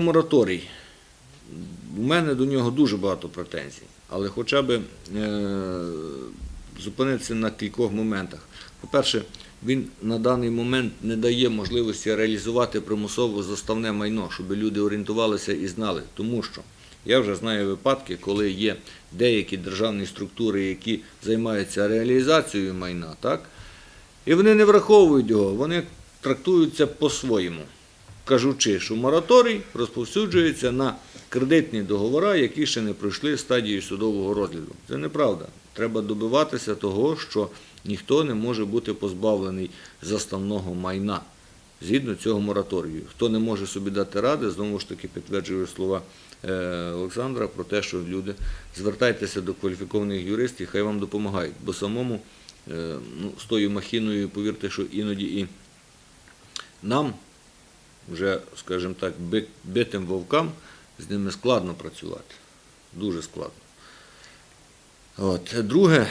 Мораторій. У мене до нього дуже багато претензій, але хоча б е, зупинитися на кількох моментах. По-перше, він на даний момент не дає можливості реалізувати примусово заставне майно, щоб люди орієнтувалися і знали. Тому що я вже знаю випадки, коли є деякі державні структури, які займаються реалізацією майна, так? і вони не враховують його, вони трактуються по-своєму кажучи, що мораторій розповсюджується на кредитні договори, які ще не пройшли стадію судового розгляду. Це неправда. Треба добиватися того, що ніхто не може бути позбавлений заставного майна згідно цього мораторію. Хто не може собі дати ради, знову ж таки підтверджую слова е, Олександра про те, що люди звертайтеся до кваліфікованих юристів, хай вам допомагають. Бо самому е, ну, з тою махіною, повірте, що іноді і нам вже, скажімо так, битим вовкам з ними складно працювати. Дуже складно. От. Друге,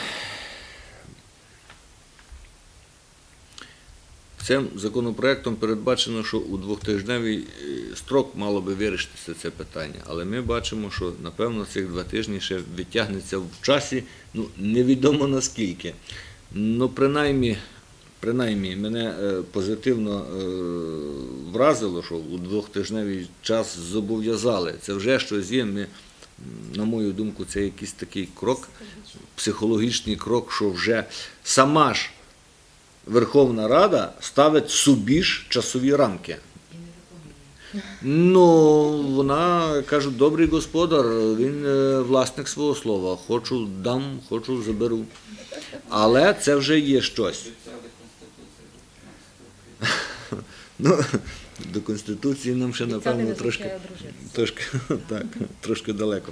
цим законопроектом передбачено, що у двохтижневий е, строк мало би вирішитися це питання. Але ми бачимо, що напевно цих два тижні ще відтягнеться в часі, ну невідомо наскільки. Ну, принаймні, принаймні мене е, позитивно е, вразило, що у двохтижневий час зобов'язали. Це вже щось є. Ми, на мою думку, це якийсь такий крок, психологічний крок, що вже сама ж Верховна Рада ставить собі ж часові рамки. Ну, вона кажуть, добрий господар, він е, власник свого слова. Хочу дам, хочу заберу. Але це вже є щось. Ну, до Конституції нам ще, напевно, трошки, трошки, так, трошки далеко.